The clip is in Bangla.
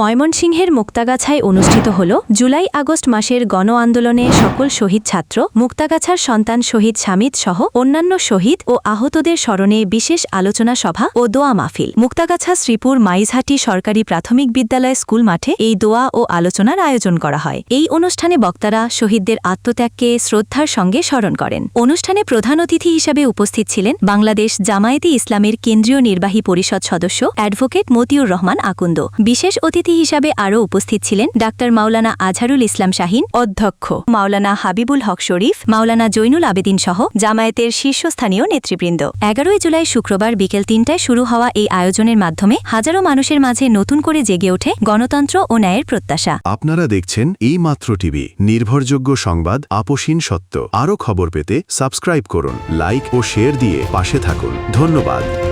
ময়মনসিংহের মুক্তাগাছায় অনুষ্ঠিত হল জুলাই আগস্ট মাসের গণ আন্দোলনে সকল শহীদ ছাত্র, মুক্তাগাছার সন্তান শহীদ স্বামীদ সহ অন্যান্য শহীদ ও আহতদের স্মরণে বিশেষ আলোচনা সভা ও দোয়া মাহফিল। মুক্তাগাছা শ্রীপুর মাইজহাটি সরকারি প্রাথমিক বিদ্যালয় স্কুল মাঠে এই দোয়া ও আলোচনার আয়োজন করা হয়। এই অনুষ্ঠানে বক্তারা শহীদদের আত্মত্যাগকে শ্রদ্ধার সঙ্গে স্মরণ করেন। অনুষ্ঠানে প্রধান অতিথি হিসাবে উপস্থিত ছিলেন বাংলাদেশ জামায়াতে ইসলামের কেন্দ্রীয় নির্বাহী পরিষদ সদস্য অ্যাডভোকেট মতিউর রহমান আকুন্দ। বিশেষ অতিথি হিসাবে আরও উপস্থিত ছিলেন ডাক্তার মাওলানা আজহারুল ইসলাম শাহিন অধ্যক্ষ, মাওলানা হাবিবুল হক শরীফ, মাওলানা জৈনুল আবেদিন সহ জামায়াতের শীর্ষস্থানীয় নেতৃবৃন্দ। এগারোই জুলাই শুক্রবার বিকেল তিনটায় শুরু হওয়া এই আয়োজনের মাধ্যমে হাজারো মানুষের মাঝে নতুন করে জেগে ওঠে গণতন্ত্র ও ন্যায়ের প্রত্যাশা। আপনারা দেখছেন এই মাত্র টিভি, নির্ভরযোগ্য সংবাদ, আপোষহীন সত্য। আরও খবর পেতে সাবস্ক্রাইব করুন, লাইক ও শেয়ার দিয়ে পাশে থাকুন। ধন্যবাদ।